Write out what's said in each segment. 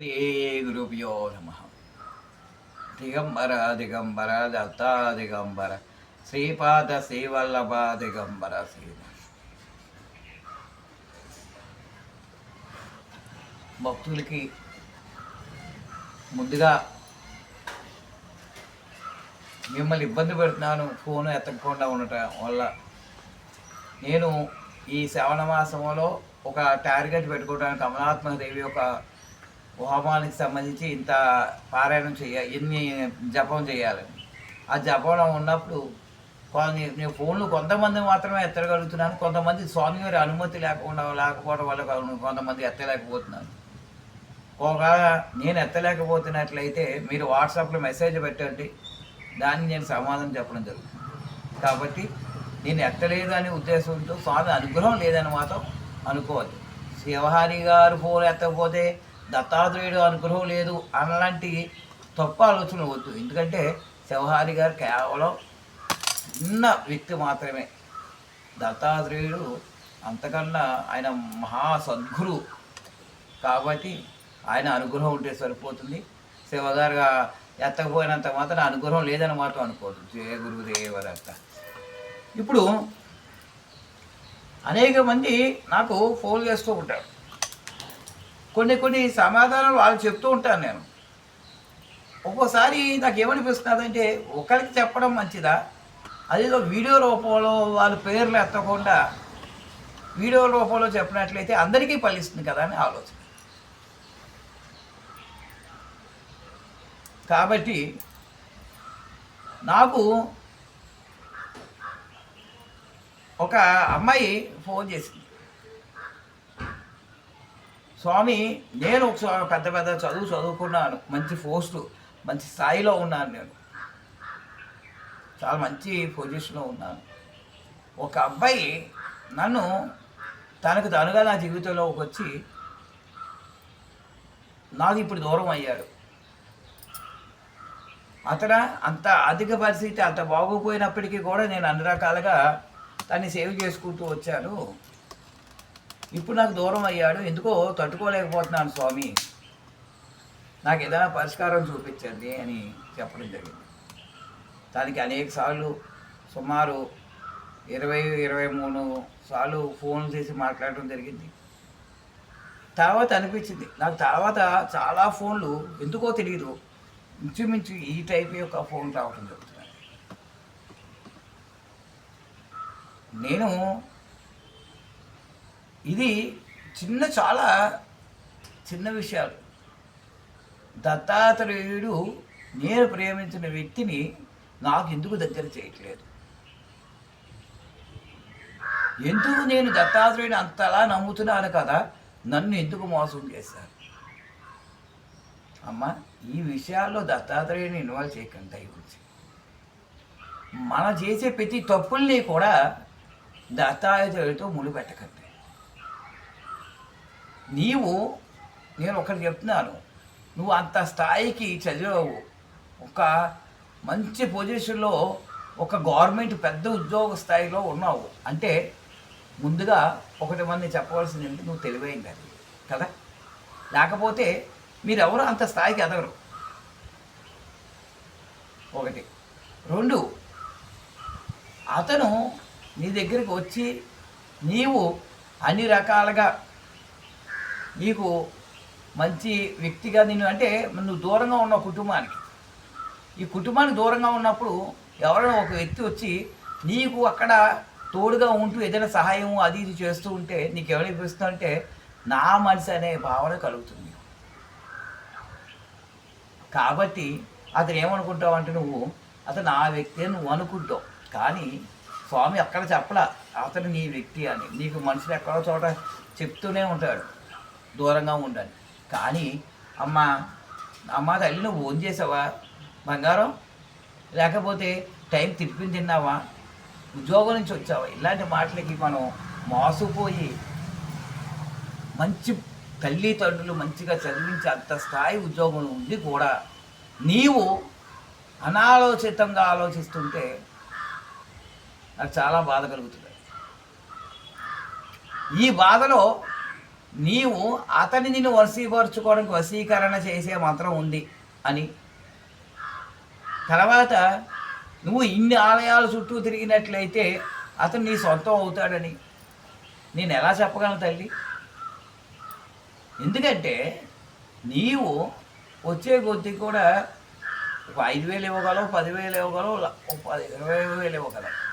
శ్రీ గురుభ్యో నమ. దిగంబర దిగంబర దత్తా దిగంబర శ్రీపాద శ్రీవల్లభ దిగంబర శ్రీ భక్తులకి ముందుగా మిమ్మల్ని ఇబ్బంది పెడుతున్నాను ఫోన్ ఎత్తకుండా ఉండటం వల్ల. నేను ఈ శ్రవణ మాసంలో ఒక టార్గెట్ పెట్టుకోవడానికి అమలాత్మదేవి ఒక హోమానికి సంబంధించి ఇంత పారాయణం చేయాలి ఎన్ని జపం చేయాలని ఆ జపం ఉన్నప్పుడు నేను ఫోన్లు కొంతమంది మాత్రమే ఎత్తగలుగుతున్నాను. కొంతమంది స్వామి గారి అనుమతి లేకుండా లేకపోవడం వల్ల కొంతమంది ఎత్తలేకపోతున్నాను ఒకవేళ నేను ఎత్తలేకపోతున్నట్లయితే మీరు వాట్సాప్లో మెసేజ్ పెట్టండి. దాన్ని నేను సమాధానం చెప్పడం జరుగుతుంది. కాబట్టి నేను ఎత్తలేదు అనే ఉద్దేశంతో స్వామి అనుగ్రహం లేదని మాత్రం అనుకోవద్దు. శివహారి గారు ఫోన్ ఎత్తకపోతే దత్తాత్రేయుడు అనుగ్రహం లేదు అలాంటి తప్పు ఆలోచన వద్దు. ఎందుకంటే శివహారి గారు కేవలం చిన్న వ్యక్తి మాత్రమే. దత్తాత్రేయుడు అంతకన్నా ఆయన మహా సద్గురు కాబట్టి ఆయన అనుగ్రహం ఉంటే సరిపోతుంది. శివగారుగా ఎత్తకపోయినంత మాత్రం అనుగ్రహం లేదని మాత్రం అనుకోవద్దు. జయ గురుదేవరత్త ఇప్పుడు అనేక మంది నాకు ఫోన్ చేస్తూ ఉంటారు. కొన్ని కొన్ని సమాధానాలు వాళ్ళు చెప్తూ ఉంటాను నేను. ఒక్కోసారి నాకు ఏమనిపిస్తున్నదంటే ఒకరికి చెప్పడం మంచిదా? అదేదో వీడియో రూపంలో వాళ్ళ పేర్లు ఎత్తకుండా వీడియో రూపంలో చెప్పినట్లయితే అందరికీ ఫలిస్తుంది కదా అని ఆలోచన. కాబట్టి నాకు ఒక అమ్మాయి ఫోన్ చేసింది. స్వామి నేను ఒక పెద్ద పెద్ద చదువు చదువుకున్నాను. మంచి పోస్టు మంచి స్థాయిలో ఉన్నాను నేను. చాలా మంచి పొజిషన్లో ఉన్నాను. ఒక అబ్బాయి నన్ను తనకు తనుగా నా జీవితంలోకి వచ్చి నాకు ఇప్పుడు దూరం అయ్యాడు. అతను అంత అధిక పరిస్థితి అంత బాగోపోయినప్పటికీ కూడా నేను అన్ని రకాలుగా దాన్ని సేవ్ చేసుకుంటూ వచ్చాను. ఇప్పుడు నాకు దూరం అయ్యాడు. ఎందుకో తట్టుకోలేకపోతున్నాను స్వామి. నాకు ఏదైనా పరిష్కారం చూపించండి అని చెప్పడం జరిగింది. దానికి అనేక సార్లు సుమారు ఇరవై ఇరవై మూడు సార్లు ఫోన్ చేసి మాట్లాడడం జరిగింది. తర్వాత అనిపించింది. నాకు తర్వాత చాలా ఫోన్లు ఎందుకో తెలియదు ఇంచుమించు ఈ టైప్ యొక్క ఫోన్ రావడం జరుగుతుంది. నేను ఇది చిన్న చాలా చిన్న విషయాలు. దత్తాత్రేయుడు నేను ప్రేమించిన వ్యక్తిని నాకు ఎందుకు దగ్గర చేయట్లేదు? ఎందుకు నేను దత్తాత్రేయుని అంతలా నమ్ముతున్నాను కదా? నన్ను ఎందుకు మోసం చేశారు? అమ్మ ఈ విషయాల్లో దత్తాత్రేయుని ఇన్వాల్వ్ చేయకండి దయగురించి మనం చేసే ప్రతి తప్పుల్ని కూడా దత్తాత్రేయుడితో ముడిపెట్టకండి. నీవు నేను ఒకటి చెప్తున్నాను. నువ్వు అంత స్థాయికి చదివావు. ఒక మంచి పొజిషన్లో ఒక గవర్నమెంట్ పెద్ద ఉద్యోగ స్థాయిలో ఉన్నావు. అంటే ముందుగా ఒకటి మంది చెప్పవలసింది ఏంటి? నువ్వు తెలివైంది అది. కదా? లేకపోతే మీరెవరు అంత స్థాయికి ఎదగరు. ఒకటి. రెండు. అతను నీ దగ్గరికి వచ్చి నీవు అన్ని రకాలుగా నీకు మంచి వ్యక్తిగా నేను అంటే నువ్వు దూరంగా ఉన్న కుటుంబానికి. ఈ కుటుంబానికి దూరంగా ఉన్నప్పుడు ఎవరైనా ఒక వ్యక్తి వచ్చి నీకు అక్కడ తోడుగా ఉంటూ ఏదైనా సహాయం అది ఇది చేస్తూ ఉంటే నీకు ఎవరైనా అంటే నా మనసు అనే భావన కలుగుతుంది. కాబట్టి అతను ఏమనుకుంటావు అంటే నువ్వు అతను ఆ వ్యక్తి అని నువ్వు అనుకుంటావు. కానీ స్వామి అక్కడ చెప్పలా అతను నీ వ్యక్తి అని. నీకు మనుషులు ఎక్కడో చోట చెప్తూనే ఉంటాడు. దూరంగా ఉండాలి. కానీ అమ్మ అమ్మ తల్లి నువ్వు ఫోన్ చేసావా? బంగారం? లేకపోతే టైం తిరిపింది తిన్నావా? ఉద్యోగం నుంచి వచ్చావా? ఇలాంటి మాటలకి మనం మోసపోయి మంచి తల్లిదండ్రులు మంచిగా చదివించి అంత స్థాయి ఉద్యోగం ఉండి కూడా నీవు అనాలోచితంగా ఆలోచిస్తుంటే నాకు చాలా బాధ కలుగుతుంది. ఈ బాధలో నీవు అతన్ని నిన్ను వశీపరచుకోవడానికి వశీకరణ చేసే మాత్రం ఉంది అని. తర్వాత నువ్వు ఇన్ని ఆలయాల చుట్టూ తిరిగినట్లయితే అతను నీ సొంతం అవుతాడని. నేను ఎలా చెప్పగలను తల్లి? ఎందుకంటే నీవు వచ్చే కొద్దీ కూడా ఒక ఐదు వేలు ఇవ్వగలవు పదివేలు ఇవ్వగలవు ల- పది ఇరవై వేలు ఇవ్వగలవు.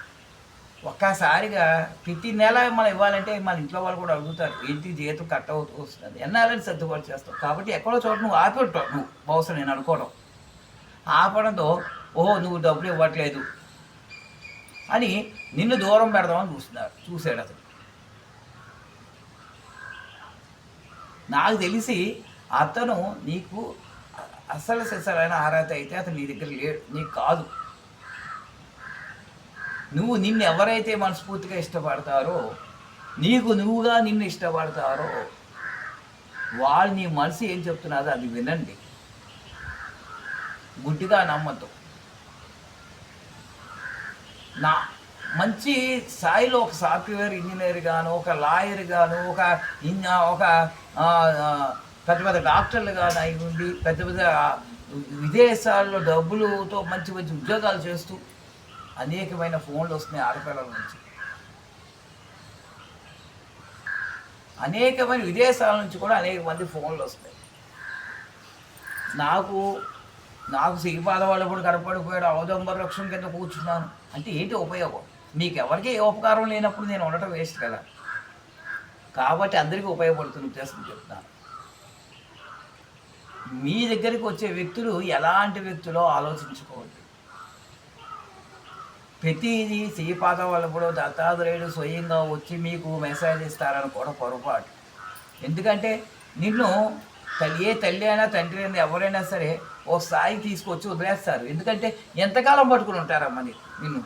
ఒక్కసారిగా ప్రతి నెల మనం ఇవ్వాలంటే మన ఇంట్లో వాళ్ళు కూడా అడుగుతారు ఏంటి జీతం కట్ అవుతూ వస్తుంది? ఎన్నాలని సర్దుబాటు చేస్తావు? కాబట్టి ఎక్కడో చోట నువ్వు ఆపిట్టావు నువ్వు. బహుశా నేను అనుకోవడం ఆపడంతో ఓహో నువ్వు డబ్బులు ఇవ్వట్లేదు అని నిన్ను దూరం పెడదామని చూస్తున్నారు చూశాడు అతను. నాకు తెలిసి అతను నీకు అసలు సిసలైన ఆరాధ అయితే అతను నీ దగ్గర లేడు. నీకు కాదు. నువ్వు నిన్ను ఎవరైతే మనస్ఫూర్తిగా ఇష్టపడతారో నీకు నువ్వుగా నిన్ను ఇష్టపడతారో వాళ్ళు నీ మనసు ఏం చెప్తున్నారో అది వినండి. గుడ్డిగా నమ్మద్దు. నా మంచి స్థాయిలో ఒక సాఫ్ట్వేర్ ఇంజనీర్ గాను ఒక లాయర్ గాను ఒక ఇంజ ఒక పెద్ద పెద్ద డాక్టర్లు కానీ అయి ఉండి పెద్ద పెద్ద విదేశాల్లో డబ్బులతో మంచి మంచి ఉద్యోగాలు చేస్తూ అనేకమైన ఫోన్లు వస్తున్నాయి ఆడపిల్లల నుంచి. అనేకమైన విదేశాల నుంచి కూడా అనేక మంది ఫోన్లు వస్తాయి నాకు నాకు సిగిపాద వాళ్ళు కూడా కనపడిపోయాడు. అవదంబర వృక్షం కింద కూర్చున్నాను. అంటే ఏంటి ఉపయోగం? మీకు ఎవరికి ఏ ఉపకారం లేనప్పుడు నేను ఉండటం వేస్ట్ కదా. కాబట్టి అందరికీ ఉపయోగపడుతున్న ఉద్దేశం చెప్తాను మీ దగ్గరికి వచ్చే వ్యక్తులు ఎలాంటి వ్యక్తులో ఆలోచించుకోవద్దు. ప్రతిదీ శ్రీపాద వల్లప్పుడు దత్తాత్రేయుడు స్వయంగా వచ్చి మీకు మెసేజ్ ఇస్తారని కూడా పొరపాటు. ఎందుకంటే నిన్ను తల్లి ఏ తల్లి అయినా తండ్రి అయినా ఎవరైనా సరే ఓ స్థాయికి తీసుకొచ్చి వదిలేస్తారు. ఎందుకంటే ఎంతకాలం పట్టుకుని ఉంటారమ్మా నీ నిన్ను?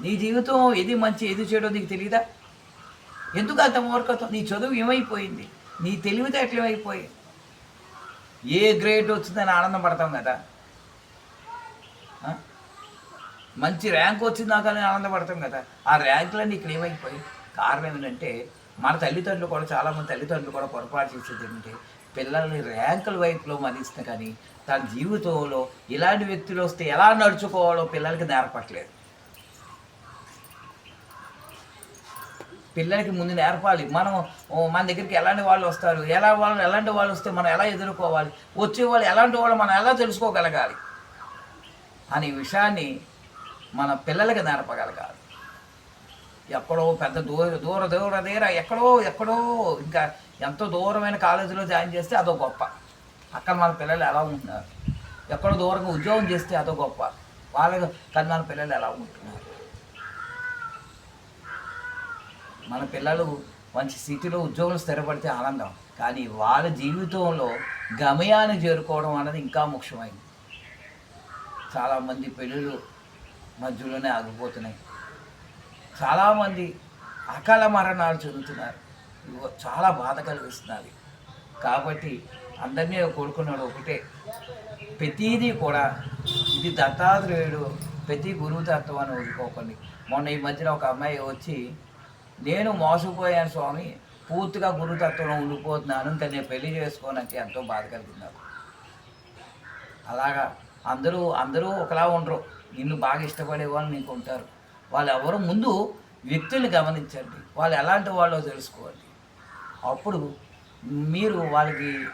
నీ జీవితం ఏది మంచి ఏది చేయడం నీకు తెలియదా ఎందుకు అంత మూర్ఖత్వం? నీ చదువు ఏమైపోయింది? నీ తెలివితేటలు ఏమైపోయాయి? ఏ గ్రేడ్ వచ్చిందని ఆనందం పడతాం కదా ఆ? మంచి ర్యాంక్ వచ్చిందాకనే ఆనందపడతాం కదా. ఆ ర్యాంకులన్నీ ఇక్కడ ఏమైపోయి? కారణం ఏంటంటే మన తల్లిదండ్రులు కూడా చాలామంది తల్లిదండ్రులు కూడా పొరపాటు చేసేది ఏంటంటే పిల్లల్ని ర్యాంకుల వైపులో మరిస్తే కానీ తన జీవితంలో ఇలాంటి వ్యక్తులు వస్తే ఎలా నడుచుకోవాలో పిల్లలకి నేర్పట్లేదు. పిల్లలకి ముందు నేర్పాలి. మనం మన దగ్గరికి ఎలాంటి వాళ్ళు వస్తారు? ఎలా వాళ్ళు ఎలాంటి వాళ్ళు వస్తే మనం ఎలా ఎదుర్కోవాలి? వచ్చే వాళ్ళు ఎలాంటి వాళ్ళు మనం ఎలా తెలుసుకోగలగాలి? అనే విషయాన్ని మన పిల్లలకి నేర్పగలగాలి. ఎక్కడో పెద్ద దూర దూర దూర దగ్గర ఎక్కడో ఎక్కడో ఇంకా ఎంతో దూరమైన కాలేజీలో జాయిన్ చేస్తే అదో గొప్ప. అక్కడ మన పిల్లలు ఎలా ఉంటున్నారు? ఎక్కడో దూరంగా ఉద్యోగం చేస్తే అదో గొప్ప. వాళ్ళ కానీ మన పిల్లలు ఎలా ఉంటున్నారు? మన పిల్లలు మంచి సిటీలో ఉద్యోగం స్థిరపడితే ఆనందం. కానీ వాళ్ళ జీవితంలో గమయాన్ని చేరుకోవడం అన్నది ఇంకా ముఖ్యమైనది. చాలామంది పెళ్ళిళ్ళు మధ్యలోనే ఆగిపోతున్నాయి. చాలామంది అకాల మరణాలు చెందుతున్నారు. చాలా బాధ కలిగిస్తున్నది కాబట్టి అందరినీ కోరుకున్నాడు ఒకటే. ప్రతిదీ కూడా ఇది దత్తాత్రేయుడు ప్రతి గురువు తత్వం అని వదులుకోకండి మొన్న ఈ మధ్యన ఒక అమ్మాయి వచ్చి నేను మోసపోయాను స్వామి పూర్తిగా గురుతత్వంలో ఉండిపోతున్నాను ఇంకా నేను పెళ్ళి చేసుకోనంటే ఎంతో బాధ కలిగింది అలాగా అందరూ అందరూ ఒకలా ఉండరు. నిన్ను బాగా ఇష్టపడే వాళ్ళు నీకు ఉంటారు. వాళ్ళు ఎవరు ముందు వ్యక్తుల్ని గమనించండి. వాళ్ళు ఎలాంటి వాళ్ళో తెలుసుకోండి. అప్పుడు మీరు వాళ్ళకి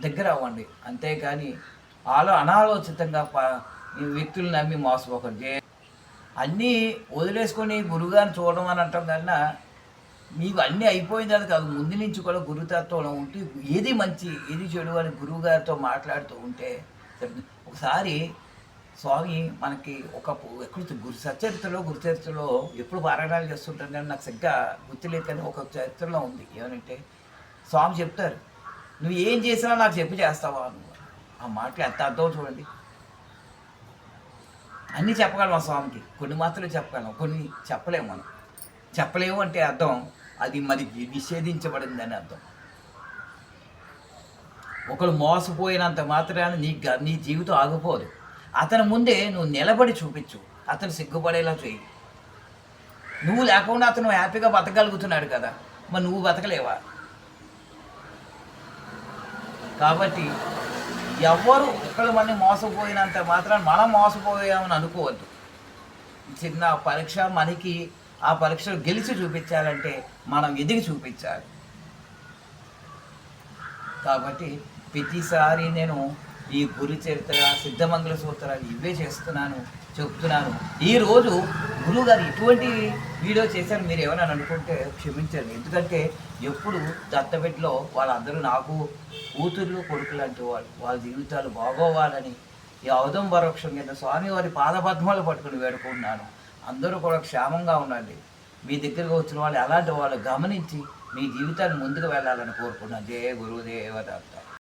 దగ్గర అవ్వండి. అంతేకాని వాళ్ళు అనాలోచితంగా ప- వ్యక్తులు నమ్మి మోసపోకండి. అన్నీ వదిలేసుకొని గురుగారిని చూడడం అని అంటాం కన్నా మీకు అన్నీ అయిపోయింది అది కాదు ముందు నుంచి కూడా గురుతత్వంలో ఉంటే ఏది మంచి ఏది చెడు అని గురువుగారితో మాట్లాడుతూ ఉంటే ఒకసారి స్వామి మనకి ఒక పు- ఎక్కడ గురు సచరిత్రలో గురుచరిత్రలో ఎప్పుడు పారాయణాలు చేస్తుంటాను కానీ నాకు సరిగ్గా గుర్తులేదు కానీ ఒక చరిత్రలో ఉంది. ఏమనంటే స్వామి చెప్తారు నువ్వు ఏం చేసినా నాకు చెప్పి చేస్తావా నువ్వు ఆ మాటలు ఎంత అర్థం చూడండి. అన్నీ చెప్పగలం ఆ స్వామికి కొన్ని మాత్రమే చెప్పగలం కొన్ని చెప్పలేము మనం. చెప్పలేము అంటే అర్థం అది మరి నిషేధించబడిందని అర్థం. ఒకరు మోసపోయినంత మాత్రాన నీ గ- నీ జీవితం ఆగిపోదు. అతని ముందే నువ్వు నిలబడి చూపించు. అతను సిగ్గుపడేలా చేయి నువ్వు లేకుండా అతను హ్యాపీగా బతకగలుగుతున్నాడు కదా. మరి నువ్వు బతకలేవా? కాబట్టి ఎవరు ఒకళ్ళు మనని మోసపోయినంత మాత్రం మనం మోసపోయామని అనుకోవద్దు. చిన్న పరీక్ష మనకి ఆ పరీక్షలు గెలిచి చూపించాలంటే మనం ఎదిగి చూపించాలి. కాబట్టి ప్రతిసారి నేను ఈ గురు చరిత్ర సిద్ధమంగళ సూత్రాలు ఇవే చేస్తున్నాను చెప్తున్నాను. ఈరోజు గురువు గారు ఇటువంటి వీడియో చేశారు మీరు ఏమైనా అనుకుంటే క్షమించండి. ఎందుకంటే ఎప్పుడు దత్తబిడ్డలో వాళ్ళందరూ నాకు కూతుర్లు కొడుకు లాంటి వాళ్ళు వాళ్ళ జీవితాలు బాగోవాలని ఈ అవధం పరోక్షం కింద స్వామివారి పాదపద్మాలు పట్టుకుని వేడుకుంటున్నాను. అందరూ కూడా క్షేమంగా ఉండండి. మీ దగ్గరకు వచ్చిన వాళ్ళు ఎలాంటి వాళ్ళు గమనించి మీ జీవితాన్ని ముందుకు వెళ్ళాలని కోరుకున్నాను. జయ గురుదేవ దత్త.